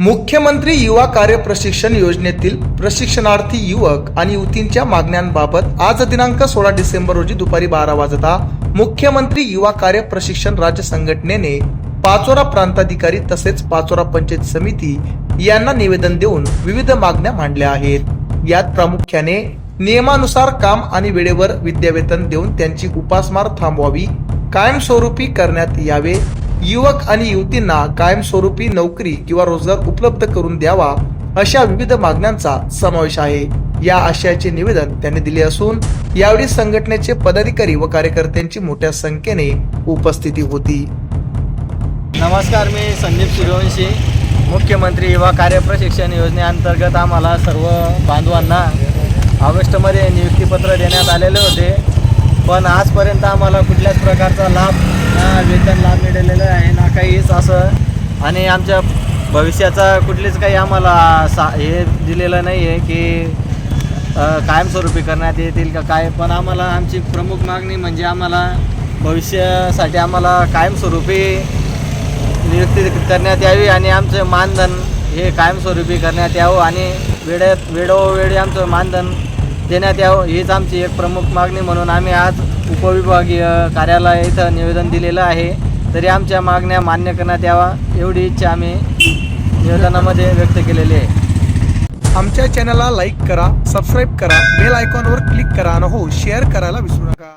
मुख्यमंत्री युवा कार्य प्रशिक्षण योजनेतील प्रशिक्षणार्थी युवक आणि युवतींच्या मागण्यांबाबत आज दिनांक सोळा डिसेंबर रोजी दुपारी बारा वाजता मुख्यमंत्री युवा कार्य प्रशिक्षण राज्य संघटनेने पाचोरा प्रांताधिकारी तसेच पाचोरा पंचायत समिती यांना निवेदन देऊन विविध मागण्या मांडल्या आहेत. यात प्रामुख्याने नियमानुसार काम आणि वेळेवर विद्यावेतन देऊन त्यांची उपासमार थांबवावी कायमस्वरूपी करण्यात यावे युवक आणि युवतींना कायमस्वरूपी नोकरी किंवा रोजगार उपलब्ध करून द्यावा अशा विविध मागण्यांचा समावेश आहे. या आशयाचे निवेदन त्यांनी दिले असून यावेळी संघटनेचे पदाधिकारी व कार्यकर्त्यांची मोठ्या संख्येने उपस्थिती होती. नमस्कार मी संदीप सूर्यवंशी मुख्यमंत्री युवा कार्य प्रशिक्षण योजनेअंतर्गत आम्हाला सर्व बांधवांना ऑगस्टमध्ये नियुक्तीपत्र देण्यात आलेले होते. पण आजपर्यंत आम्हाला कुठल्याच प्रकारचा लाभ वेतन लाभ मिळालेला आहे ना काहीच असं. आणि आमच्या भविष्याचा कुठलीच काही आम्हाला सा हे दिलेलं नाही आहे की कायमस्वरूपी करण्यात येतील का काय. पण आम्हाला आमची प्रमुख मागणी म्हणजे आम्हाला भविष्यासाठी आम्हाला कायमस्वरूपी नियुक्ती करण्यात यावी आणि आमचं मानधन हे कायमस्वरूपी करण्यात यावं आणि वेळेत वेळोवेळी आमचं मानधन देण्यात यावं हीच आमची एक प्रमुख मागणी म्हणून आम्ही आज उपविभागीय कार्यालय इथं निवेदन दिलेलं आहे. तरी आमच्या मागण्या मान्य करण्यात यावा एवढी इच्छा आम्ही निवेदनामध्ये व्यक्त केलेली आहे. आमच्या चॅनलला लाईक करा सबस्क्राईब करा बेल आयकॉनवर क्लिक करा आणि हो शेअर करायला विसरू नका.